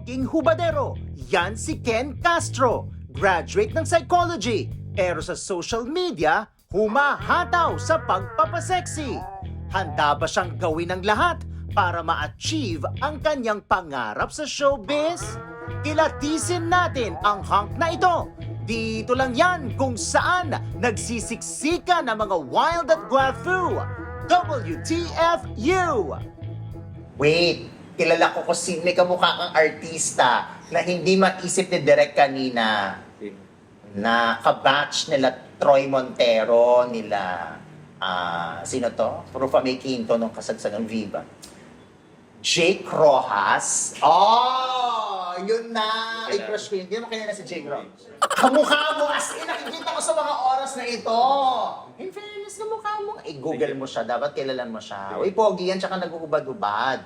Poking hubadero, yan si Ken Castro. Graduate ng psychology, pero sa social media, humahataw sa pagpapaseksi. Handa ba siyang gawin ang lahat para ma-achieve ang kanyang pangarap sa showbiz? Kilatisin natin ang hunk na ito. Dito lang yan kung saan nagsisiksika ng mga wild at guafu. WTFU! Wait, kilala ko sino may kamukha kang artista na hindi maisip ni Direk kanina na kabatch nila Troy Montero, nila, ah, sino to? Rufa May Quinto nung kasagsagang Viva. Jake Rojas. Oh, yun na. Ay, crush ko yun. Hindi mo kilala si Jake Rojas. Kamukha mo. As in, nakikita ko sa mga oras na ito. In fairness, kamukha mo. Eh, Google mo siya. Dapat kilalan mo siya. Uy, pogi yan. Tsaka nag-uubad-ubad.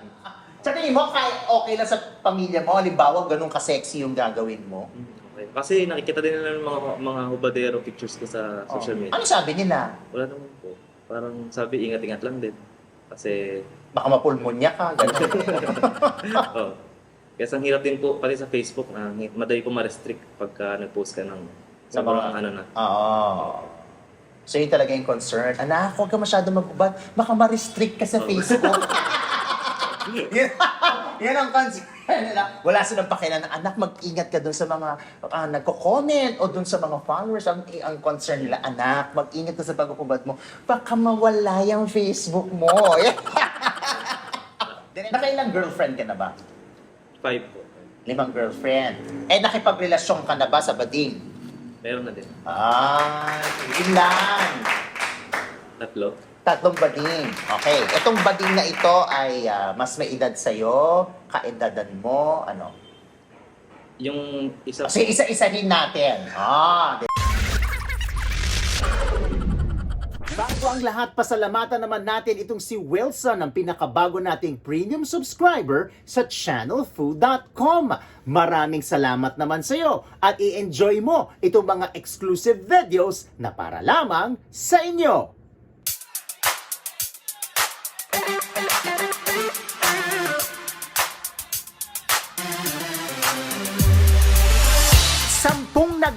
Sa tingin mo, kaya okay lang sa pamilya mo? Halimbawa, ganun ka-sexy yung gagawin mo? Okay. Kasi nakikita din nila yung mga, mga hubadero pictures ko sa social media. Ano sabi nila? Wala naman po. Parang sabi, ingat-ingat lang din. Kasi, Baka mapulmonya ka. Ganun. oh. Kasi ang hirap din po, pati sa Facebook, na madali po ma-restrict pagka nag-post ka ng Sa mga- ano na. Oo. So yun talaga yung concern. Anak, huwag ka masyado mag-ubad. Baka ma-restrict ka sa Oo. Facebook. yan, yan ang concern nila. Wala silang pakialam na, anak, mag-ingat ka dun sa mga ah, nagko-comment o dun sa mga followers. Ang, ang concern nila, anak, mag-ingat ka sa pag-ubad mo. Baka mawala yung Facebook mo. Nakailang girlfriend ka na ba? Five po. Limang girlfriend. Eh, nakipagrelasyon ka na ba sa bading? Meron na din. Ah, ilan? Tatlo. Tatlong bading. Okay. Itong bading na ito ay ah, mas may edad sa'yo, kaedadan mo, ano? Yung isa Kasi isa-isahin natin. Ah, di- Bago ang lahat, pasalamatan naman natin itong si Wilson, ang pinakabago nating premium subscriber sa channelfood.com. Maraming salamat naman sa iyo at i-enjoy mo itong mga exclusive videos na para lamang sa inyo.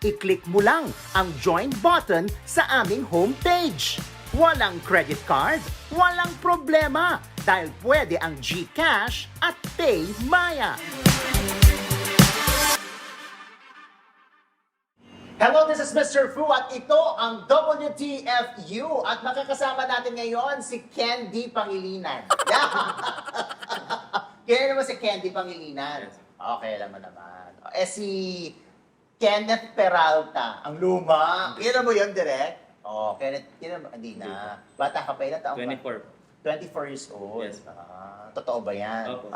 I-click mo lang ang join button sa aming homepage. Walang credit card, walang problema dahil pwede ang GCash at PayMaya. Hello, this is Mr. Fu at ito ang WTFU at makakasama natin ngayon si Candy Pangilinan. Yeah. Kaya naman si Candy Pangilinan. Okay, alam mo naman. Eh si Kenneth Peralta, ang luma. Kailan mo yun, direct? Oh, Kenneth, kailan mo? Hindi na. Bata ka pa, ilan taong ka? 24. 24 years old. Yes. Ah, totoo ba yan? Opo.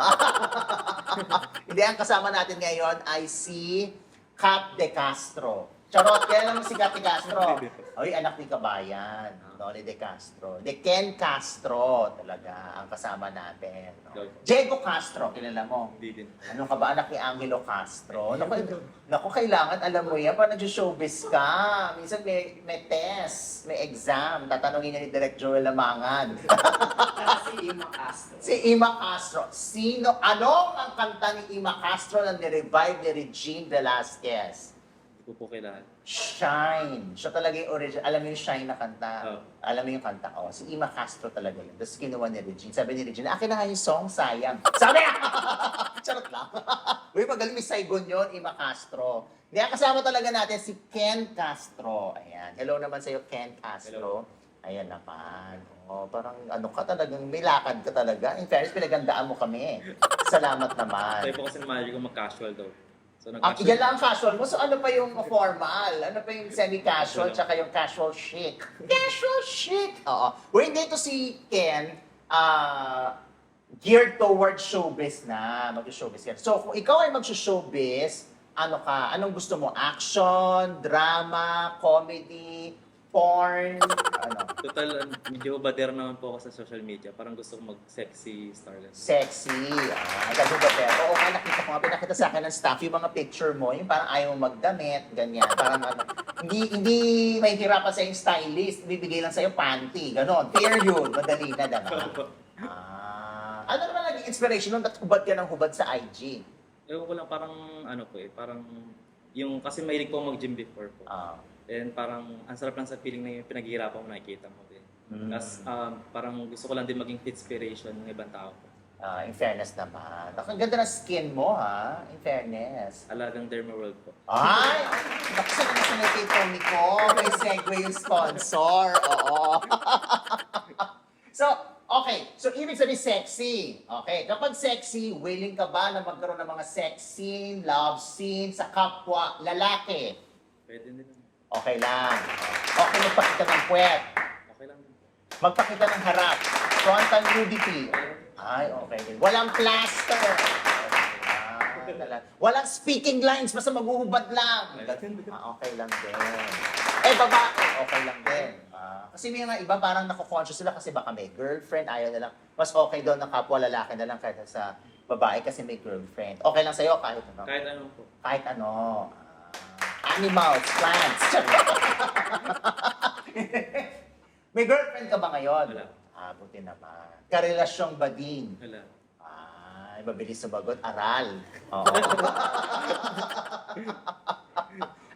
Hindi, ang kasama natin ngayon ay si Kat De Castro. Charot, kaya mo si De Castro. Oy, anak ni Kabayan. Noli De Castro. De Ken Castro talaga ang kasama natin. No? Diego Castro, kilala mo. Hindi din. Ano ka ba? Anak ni Angelo Castro. Naku, naku, kailangan alam mo yan. Parang nag-showbiz ka. Minsan may, may test, may exam. Tatanungin niya ni Direk Joel Lamangan. si Ima Castro. Si Ima Castro. Sino, ano ang kanta ni Ima Castro na nirevive ni Regine Velasquez? Ko po kailangan. Shine. Siya talaga yung original. Alam mo yung Shine na kanta? Oo. Alam mo yung kanta ko. Si Ima Castro talaga yun. Tapos kinuha ni Regine. Sabi ni Regine, akin na yung song, sayang. Sabi! Charot lang. Uy, magaling may Saigon yun, Ima Castro. Hindi, ang kasama talaga natin si Ken Castro. Ayan. Hello naman sa'yo, Ken Castro. Ayan naman. Oh, parang ano ka talagang may lakad ka talaga. In fairness, pinagandaan mo kami. Salamat naman. Tayo po kasi ng manager ko mag-casual daw. So, nag-casual. yan lang ang casual mo. So ano pa yung formal? Ano pa yung semi-casual tsaka yung casual chic? Casual chic! Oo. We're dito si Ken, ah, geared towards showbiz na. Mag-showbiz yan. So kung ikaw ay mag-showbiz, ano ka? Anong gusto mo? Action, drama, comedy, porn, ano? Total, medyo bader naman po ako sa social media. Parang gusto ko mag-sexy star lang. Sexy. Ah, ganun ba pero? Oo nga, nakita ko nga, pinakita sa akin ng staff yung mga picture mo, yung parang ayaw mo magdamit, ganyan. Parang ano, hindi, hindi may hirapan sa yung stylist, bibigay lang sa'yo panty, ganon. Fair yun, madali na, diba? Ah, ano naman naging inspiration nung hubad ka ng hubad sa IG? Ewan ko lang, parang ano po eh, parang yung, kasi mahilig po ako mag-gym before po. Ah, And parang, ang sarap lang sa feeling na yung pinaghihirapan ko nakikita mo din. Mm. Tapos, um, parang gusto ko lang din maging inspiration ng ibang tao ah, in fairness naman. Ang ganda ng skin mo, ha? In fairness. Alagang Derma World po. Ay! Nakasa na sa may kay Tommy ko. May segue yung sponsor. Oo. so, okay. So, ibig sabihin sexy. Okay. Kapag sexy, willing ka ba na magkaroon ng mga sex scene, love scene sa kapwa lalaki? Pwede din. Okay lang. Okay, magpakita ng puwet. Okay lang. Magpakita ng harap. Frontal nudity. Ay, okay din. Walang plaster. Ah, talaga. Walang speaking lines, basta maghuhubad lang. Ah, okay lang din. Eh, babae, okay lang din. Ah, kasi may mga iba parang nako-conscious sila kasi baka may girlfriend, ayaw na lang. Mas okay daw na kapwa lalaki na lang kaysa sa babae kasi may girlfriend. Okay lang sa'yo kahit ano. Kahit ano po. Kahit ano. Ah, animals, plants. may girlfriend ka ba ngayon? Wala. Ah, buti naman. Karelasyong bading. Wala. Ay, mabilis sumagot. Aral. Oo.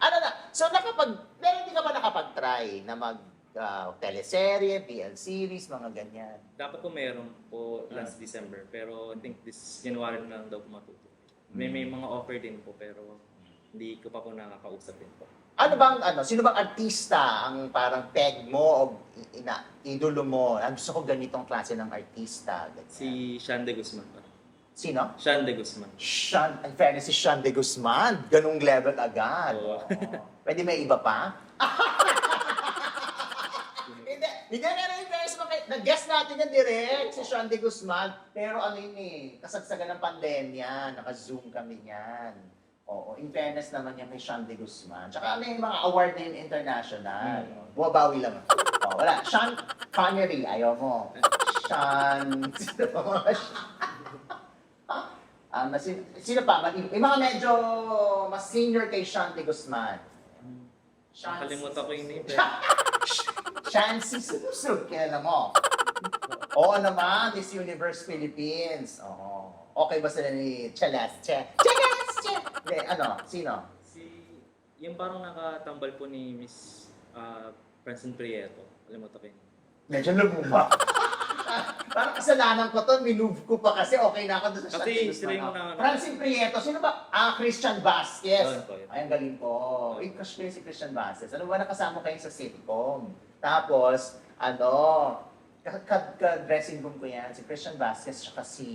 ano na? So, nakapag, meron din ka ba nakapag-try na mag ah, teleserye, BL series, mga ganyan? Dapat po meron po last December, pero I think this January na lang daw po matuto. May, may mga offer din po, pero hindi ko pa po nakakausap din po. Ano bang, ano, sino bang artista ang parang peg mo o ina, idolo mo? Ang gusto ko ganitong klase ng artista. Ganyan. Si Sean de Guzman. parang. Sino? Sean de Guzman. Sean, in fairness si Sean de Guzman. Ganung level agad. Oo. Pwede may iba pa? Hindi. Hindi na rin in fairness maki- Nag-guess natin yan direct, si Sean de Guzman. Pero ano yun eh, kasagsagan ng pandemya. Naka-zoom kami niyan. Oo, in fairness naman yan kay Sean de Guzman. Tsaka ano yung mga award na yun international. Hmm. Bumabawi lang. Oh, wala. Sean Connery, ayaw mo. Sean... Sino pa mga Ah, mas, sino pa? Mag- Yung mga medyo mas senior kay Sean de Guzman. Sean- Nakalimutan ko yung name. Pero Shansi Susunod, kilala mo. Oo naman, Miss Universe Philippines. Oo. Okay ba sila ni Chelas! Che Hindi, ano? Sino? si, yung parang nakatambal po ni Miss uh, Francine Prieto. Kalimutan ko yun. Medyo lumuma. Parang kasalanan ko to, minove ko pa kasi okay na ako doon sa Kasi Shanti sila yung Guzman. na- Francine Prieto, sino ba? Ah, Christian Vasquez. Yun po, yun. Ay, ang galing po. Uy, crush ko yun si Christian Vasquez. Ano ba nakasama kayo sa sitcom? Tapos, ano, ka- ka- ka-dressing room ko yan, si Christian Vasquez, tsaka si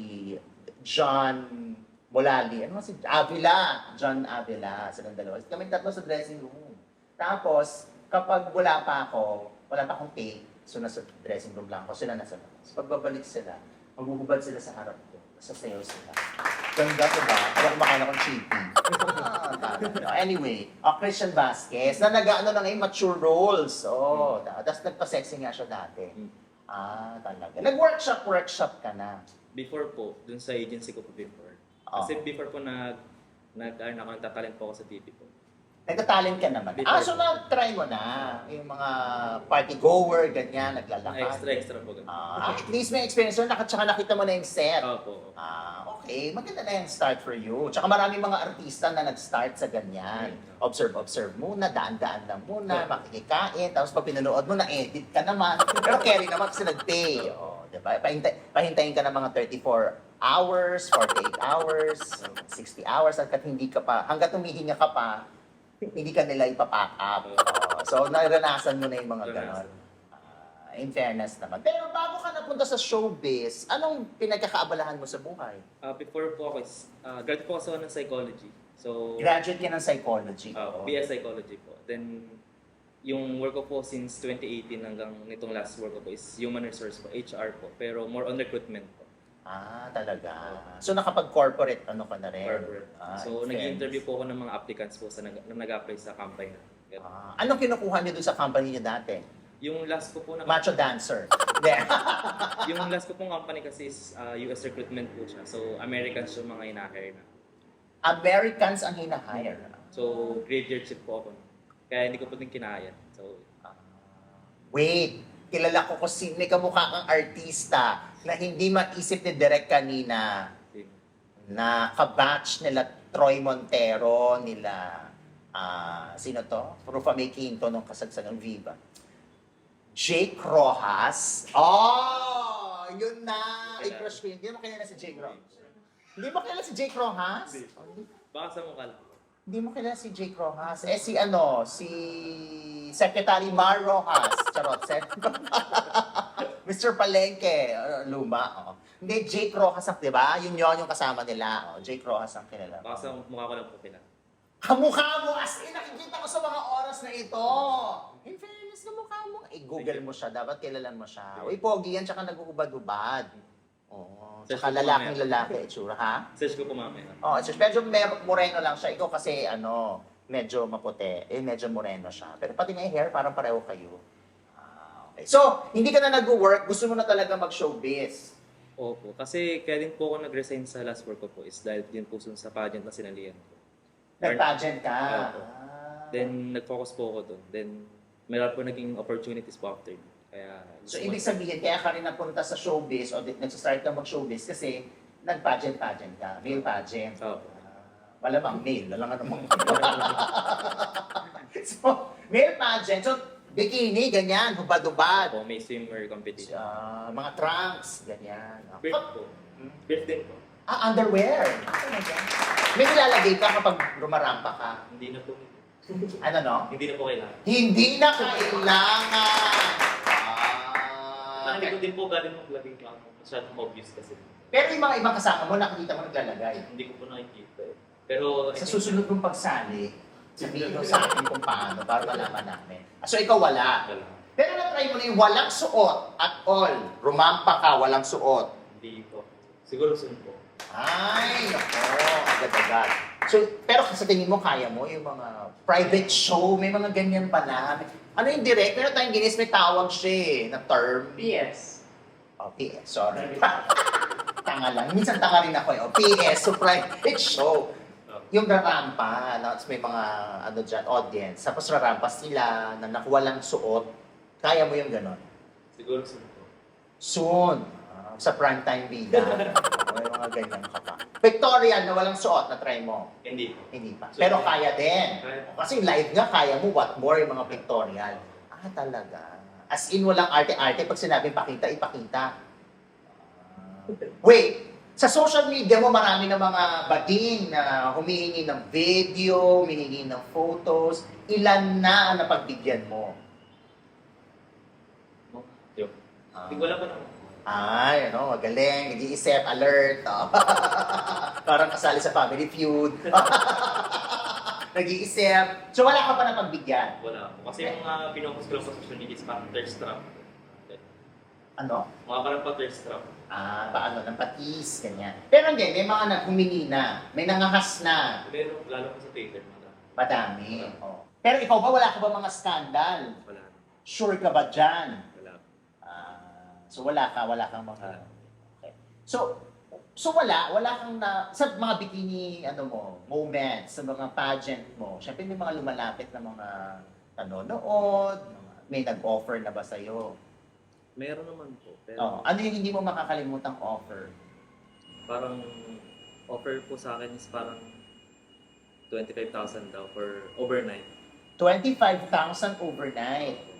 John Molali. Ano si Avila? John Avila. Silang dalawa. Kami tatlo sa dressing room. Tapos, kapag wala pa ako, wala pa akong take, so nasa dressing room lang ako, sila nasa labas. Pagbabalik sila, maghuhubad sila sa harap ko. Sasayaw sila. Ganda ko ba? Kaya kumakain akong chippy. Ah, tama. anyway, uh, Christian Vasquez, na nag-ano na ngayon, mature roles. Oh, mm. Tapos nagpa-sexy nga siya dati. Mm. Ah, talaga. Nag-workshop, workshop ka na. Before po, dun sa agency ko po before. Oo. Kasi before po nag, nag, ano, ako, nagtatalent po ako sa TV po. Nagka-talent ka naman. Before. Ah, so na-try mo na. Yung mga party-goer, ganyan, naglalakad. Extra, extra po. ganun. Ah, at least may experience mo, naka- tsaka nakita mo na yung set. Opo. Ah, okay. Maganda na yung start for you. Tsaka maraming mga artista na nag-start sa ganyan. Observe, observe muna, daan-daan lang muna, makikikain. Tapos pag pinanood mo, na-edit ka naman. Pero carry naman kasi nag-pay. Oh, diba? Pahintay, pahintayin ka ng mga 34 hours, 48 hours, 60 hours, hanggat hindi ka pa, hanggat humihinga ka pa, hindi ka nila ipapack up. Oo. so, naranasan mo na yung mga ganon. Ah, in fairness naman. Pero bago ka napunta sa showbiz, anong pinagkakaabalahan mo sa buhay? Ah, before po ako, is, uh, graduate po ako ng psychology. So, Graduate ka ng psychology. Oo. BS Psychology po. Then, yung work ko po since 2018 hanggang nitong last work ko po is human resource po, HR po. Pero more on recruitment po. Ah, talaga. So, nakapag-corporate ano ka na rin? Corporate. Ah, so, in nag-interview po ako ng mga applicants po sa nag, na nag-apply sa company na. Ah, anong kinukuha niyo dun sa company niyo dati? Yung last ko po na Macho dancer. Hindi. yung last ko pong company kasi is ah, US recruitment po siya. So, Americans yung mga ina-hire na. Americans ang hinahire. So, graveyard shift po ako. Kaya hindi ko po din kinaya. So, Ah, Wait, kilala ko sino may kamukha kang artista na hindi maisip ni Direk kanina na kabatch nila Troy Montero, nila, ah, sino to? Rufa May Quinto nung kasagsagang Viva. Jake Rojas. Oh, yun na. Ay, crush ko yun. Hindi mo kilala si Jake Rojas. Hindi mo kilala si Jake Rojas? Baka sa mukha lang. Hindi mo kilala si Jake Rojas. Eh, si ano, si Secretary Mar Rojas. Charot, Sen. Mr. Palengke, uh, luma. Oh. Hindi, Jake Rojas ang, di ba? Yun yun yung kasama nila. Oh, Jake Rojas ang kilala. Baka sa mukha ko lang po kilala. Kamukha mo! As in, nakikita ko sa mga oras na ito. In fairness, kamukha mo. Eh, Google mo siya. Dapat kilalan mo siya. Uy, pogi yan, tsaka nag-uubad-ubad. Oo. Search ko lalaking mamaya. lalaki, itsura, ha? Search ko po mamaya. Oh, it's just medyo mer- moreno lang siya. Ikaw kasi ano, medyo maputi. Eh, medyo moreno siya. Pero pati nga yung hair, parang pareho kayo. Ah, okay. So, hindi ka na nag-work, gusto mo na talaga mag-showbiz. Opo. Kasi kaya din po ako nag-resign sa last work ko po is dahil din po sa pageant na sinalihan ko. Nag-pageant ka. Opo. Ah. Then, nag-focus po ako doon. Then, meron po naging opportunities po after. Kaya, so, ibig sabihin, kaya ka rin napunta sa showbiz o di- nag-start ka mag-showbiz kasi nag-pageant-pageant ka. Male pageant. Opo. Ah, malamang male. Wala nga namang So, male pageant. So, bikini, ganyan, hubad-hubad. Opo, may swimwear competition. Ah, mga trunks, ganyan. Ah, Brief po. Brief din po. Ah, underwear. May nilalagay ka kapag rumarampa ka. Hindi na po. Ano no? Hindi na po kailangan. Hindi na kailangan. Nakikita ko din po galing maglagay ako. Masyadong obvious kasi. pero yung mga ibang kasama mo, nakikita mo naglalagay. Hindi ko po nakikita eh. Pero, Sa susunod mong pagsali, sabihin mo sa akin kung paano para malaman namin. Ah, So ikaw wala. Wala. Pero na-try mo na yung walang suot at all. Rumampa ka, walang suot. Hindi po. Siguro soon po. Ay, nako, agad-agad. So, pero sa tingin mo, kaya mo yung mga private show, may mga ganyan pala. Ano yung direct? Meron tayong ginis, may tawag siya eh, na term. PS. Oh, PS, sorry. tanga lang. Minsan tanga rin ako eh. Oh, PS, so private show. Yung rarampa, na may mga ano dyan, audience. Tapos rarampa sila na nakuwalang suot. Kaya mo yung ganon. Siguro soon po. Soon. Ah, sa primetime bida. may mga ganyan ka pa. Pictorial na walang suot na try mo. Hindi. Hindi pa. Pero kaya din. Kaya- Kasi live nga, kaya mo what more yung mga pictorial. Ah, talaga. As in, walang arte-arte. Pag sinabing pakita, ipakita. Wait! Sa social media mo, marami na mga bading na humihingi ng video, humihingi ng photos. Ilan na ang napagbigyan mo? Hindi ko alam pa naman. Ay, ano, magaling. Nag-iisip, alert. Oh. Parang kasali sa Family Feud. Nag-iisip. So, wala ka pa na pagbigyan. Wala po. Kasi yung mga pinocus ko lang sa social media is parang thirst trap. Ano? Mga parang pa thirst trap. Ah, paano, ng patis, ganyan. Pero hindi, may mga naghumingi na. May nangahas na. Pero lalo ko sa Twitter, mga Madami. Oh. Pero ikaw ba, wala ka ba mga skandal? wala. Sure ka ba dyan? Ah, so wala ka, wala kang mga... Okay. So, so wala, wala kang na... Sa mga bikini, ano mo, moments, sa mga pageant mo, syempre may mga lumalapit na mga nanonood, may nag-offer na ba sa'yo? Meron naman po. Pero Oh, ano yung hindi mo makakalimutang offer? parang offer po sa akin is parang 25,000 daw for overnight. 25,000 overnight.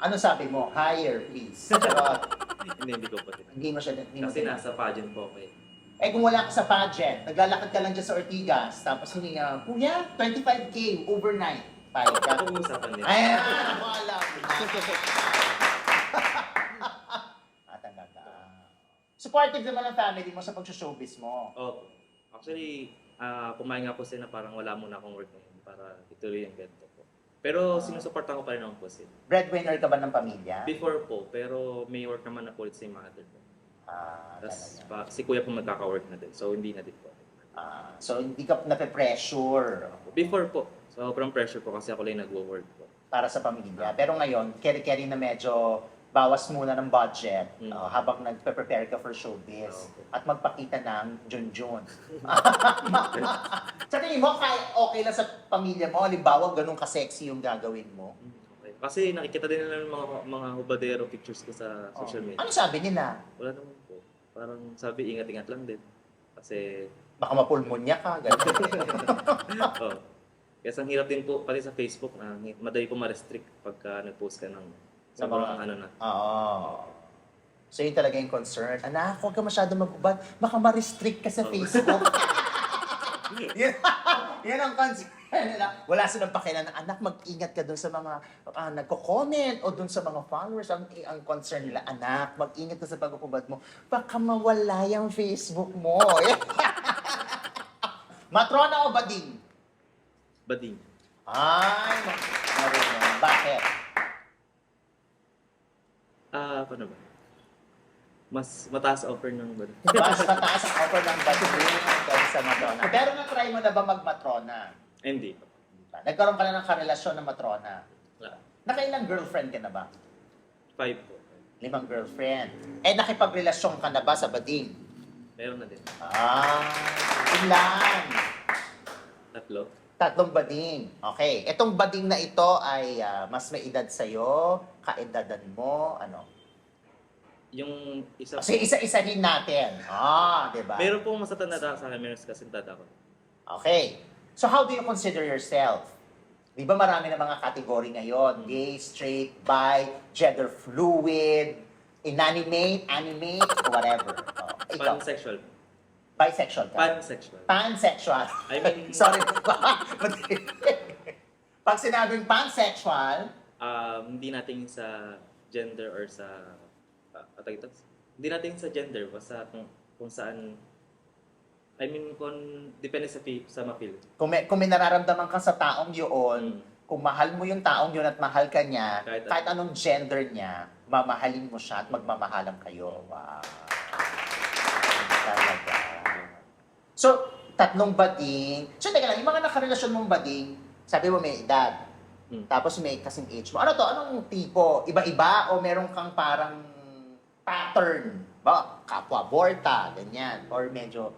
Ano sabi mo? Higher, please. Charot. hindi, hindi ko pa din. hindi mo siya... Hindi mo Kasi din- nasa pageant po ako eh. Eh kung wala ka sa pageant, naglalakad ka lang dyan sa Ortigas, tapos hindi nga, Kuya, 25K overnight. Payag ka. Pag-uusapan din. Ayan, wala mo na. Ah, talaga. Supportive naman ang family mo sa pag-showbiz mo. Opo. Actually, ah kumain nga po sila na parang wala muna akong work ngayon para ituloy yung ganito. Pero sinusuportan ko pa rin naman po sila. Breadwinner ka ba ng pamilya? Before po, pero may work naman na po ulit si mother po. Ah, Tapos talaga. pa, si kuya po magkaka-work na din. So, hindi na din po. Ah, so, hindi ka nape-pressure Before po, sobrang pressure po kasi ako lang nagwo-work po. para sa pamilya. Pero ngayon, carry-carry na medyo bawas muna ng budget Mm. ah, habang nagpe-prepare ka for showbiz Okay. at magpakita ng Junjun. sa tingin mo, kaya okay lang sa pamilya mo? Halimbawa, ganun ka-sexy yung gagawin mo? Okay. Kasi nakikita din nila yung mga, mga hubadero pictures ko sa social Oh. media. Ano sabi nila? Wala naman po. Parang sabi, ingat-ingat lang din. Kasi, Baka mapulmonya ka, ganun. oh. Kasi ang hirap din po, pati sa Facebook, na madali po ma-restrict pagka nag-post ka ng Sa sobrang mga- ano na. Oo. So yun talaga yung concern. Anak, huwag ka masyado mag-ubad. Baka ma-restrict ka sa Oo. Facebook. yan, yan ang concern nila. Wala silang pakialam na, anak, mag-ingat ka dun sa mga ah, nagko-comment o dun sa mga followers. Ang, ang concern nila, anak, mag-ingat ka sa pag-ubad mo. Baka mawala yung Facebook mo. Matrona o bading? Bading. Ay, ma- marunong. Bakit? Ah, paano ba? Mas mataas offer ng bading. Mas mataas ang offer ng bading kaysa sa matrona. Pero na-try mo na ba mag-matrona? Hindi. Diba? Nagkaroon ka na ng karelasyon ng matrona. Wala. Nakailang girlfriend ka na ba? Five po. Limang girlfriend. Eh, nakipagrelasyon ka na ba sa bading? Meron na din. Ah, ilan? Tatlo. Tatlong bading. Okay. Itong bading na ito ay ah, mas may edad sa'yo, kaedadan mo, ano? Yung isa Kasi isa-isahin natin. Ah, di ba? Meron pong mas matanda sa akin, meron kasi tanda ko. Okay. So how do you consider yourself? Di ba marami na mga kategory ngayon? Gay, straight, bi, gender fluid, inanimate, animate, whatever. Oh, ikaw, Pansexual. bisexual ka? Pansexual. pansexual. I mean- Sorry. Pag sinabing pansexual, Um, hindi natin sa gender or sa uh, ito, hindi natin sa gender basta kung, kung saan I mean kung depende sa sa mapil. kung may, kung may nararamdaman ka sa taong yun, kung mahal mo yung taong yun at mahal ka niya, Kahit kahit, anong gender niya, mamahalin mo siya at magmamahalan kayo. Wow. Talaga. So, tatlong bading. So, teka lang, yung mga nakarelasyon mong bading, sabi mo may edad. Hmm. Tapos may kasing age mo. Ano to? Anong tipo? Iba-iba o meron kang parang pattern? Ba, kapwa-aborta, ganyan. Or medyo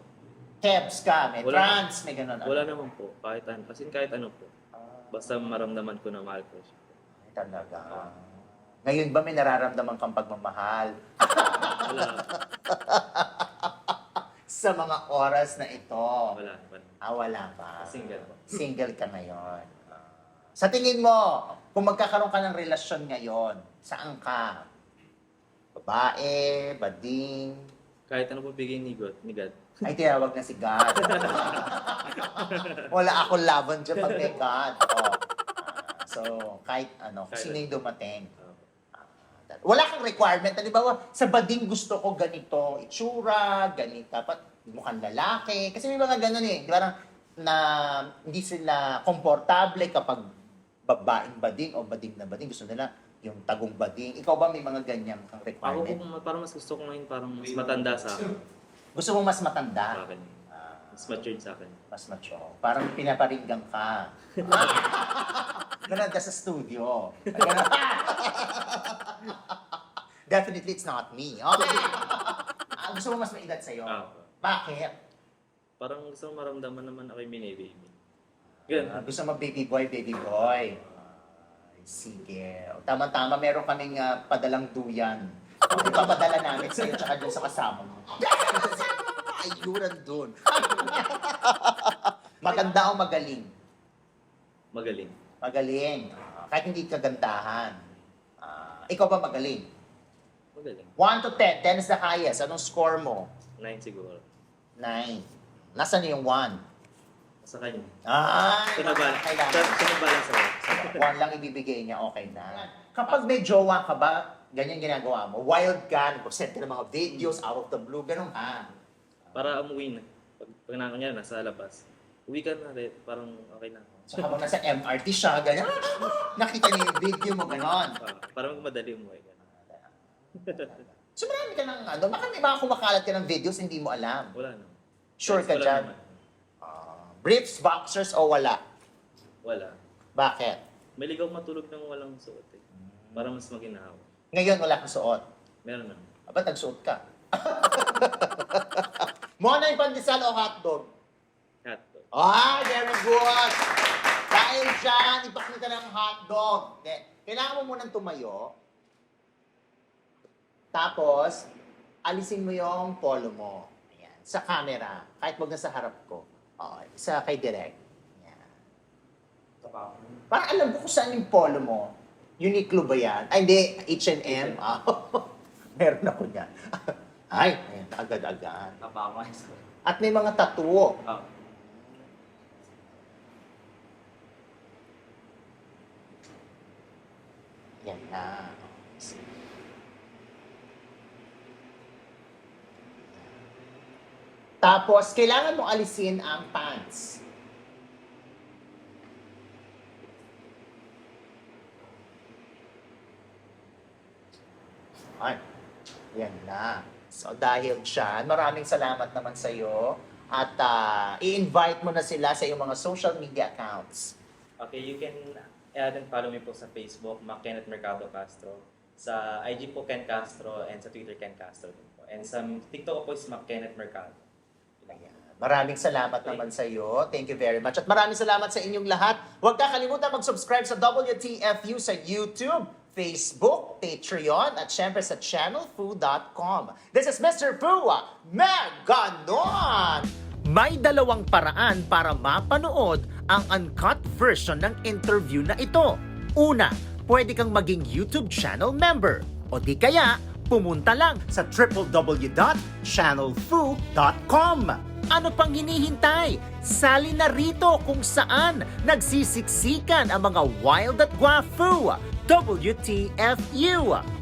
kebs ka, may Wala. trans, may ganun. Wala naman po, kahit ano, kasi kahit ano po. Ah, Basta maramdaman ko na mahal ko siya. ay, talaga. Ngayon ba may nararamdaman kang pagmamahal Wala, sa mga oras na ito? wala, wala. Ah, wala pa. Single po. Single ka ngayon. Sa tingin mo, kung magkakaroon ka ng relasyon ngayon, saan ka? Babae, bading, Kahit ano po bigay ni God, ni God. ay tinawag na si God. Wala akong laban dyan pag may God. Oh. So, kahit ano, kung Kahit sino yung dumating. Uh, Wala kang requirement. Halimbawa, sa bading gusto ko ganito, itsura, ganito, dapat mukhang lalaki. Kasi may mga ganun eh. Di ba? Na, na hindi sila komportable kapag babaeng bading o bading na bading. Gusto nila yung tagong bading. Ikaw ba may mga ganyan kang ako requirement? po, parang mas gusto ko ngayon parang mas matanda sa akin. Gusto mo mas Sa matanda? akin. Ah, Mas matured sa akin. mas mature. Parang pinaparinggan ka. Ganun ka sa studio. Ganun. Definitely, it's not me. Okay. Ah, gusto mo mas may edad sa'yo? Ah, Bakit? parang gusto ko maramdaman naman ako yung mini-baby. Ah, Ganun. gusto mo baby boy, baby boy. Sige. Tama-tama, meron kaming ah, padalang duyan. Ipapadala namin sa'yo tsaka dun sa kasama mo. Ayuran dun. Maganda o magaling? Magaling. Magaling. Ah, kahit hindi kagandahan. Ah, ikaw ba magaling? Magaling. 1 to 10, 10 is the highest. Anong score mo? Nine siguro. Nine. Nasaan yung one? Sa kanya. Sinabala. kailangan. Sinabala sa One lang ibibigay niya, okay na. Kapag may jowa ka ba, ganyan ginagawa mo, wild ka, nag-send ka ng mga videos out of the blue, ganun ka. Para umuwi na. Pag, pag na, kunyari, nasa labas. Uwi ka na rin. Parang okay na. So habang nasa MRT siya, ganyan, nakita niya yung video mo, ganon. Ah, para magmadali umuwi. ganun. So marami ka ng ano, baka may mga kumakalat ka ng videos, hindi mo alam. Wala na. Sure ka Wala dyan? naman. Ah, briefs, boxers, o wala? Wala. Bakit? May ligaw matulog ng walang suot eh. Para mas maginaw. Ngayon wala kang suot. Meron naman. Aba, nagsuot ka. Mona yung pandesal o hotdog? To. Ah, very good! Dahil dyan, ipakita ng hotdog. De, kailangan mo munang tumayo. Tapos, alisin mo yung polo mo. Ayan. Sa camera. Kahit wag na sa harap ko. Oo, sa kay direct. Para alam ko kung saan yung polo mo. Uniqlo ba yan? Ay, hindi. H&M. Ah, meron ako niyan. Ay, ayan, agad-agad. Kabawan. At may mga tattoo. Ah, Yan na. Tapos, kailangan mo alisin ang pants. Ay, yan na. So, dahil dyan, maraming salamat naman sa iyo. At ah, i-invite mo na sila sa iyong mga social media accounts. Okay, you can add and follow me po sa Facebook, Mac Kenneth Mercado Castro. Sa IG po Ken Castro and sa Twitter Ken Castro din po. And sa TikTok po is Mac Kenneth Mercado. Ayan. Maraming salamat naman sa iyo. Thank you very much. At maraming salamat sa inyong lahat. Huwag kakalimutan mag-subscribe sa WTFU sa YouTube, Facebook, Patreon, at syempre sa channelfu.com. This is Mr. Fu, Meganon! May dalawang paraan para mapanood ang uncut version ng interview na ito. Una, pwede kang maging YouTube channel member. O di kaya, pumunta lang sa www.channelfu.com. Ano pang hinihintay? Sali na rito kung saan nagsisiksikan ang mga wild at guafu. WTFU.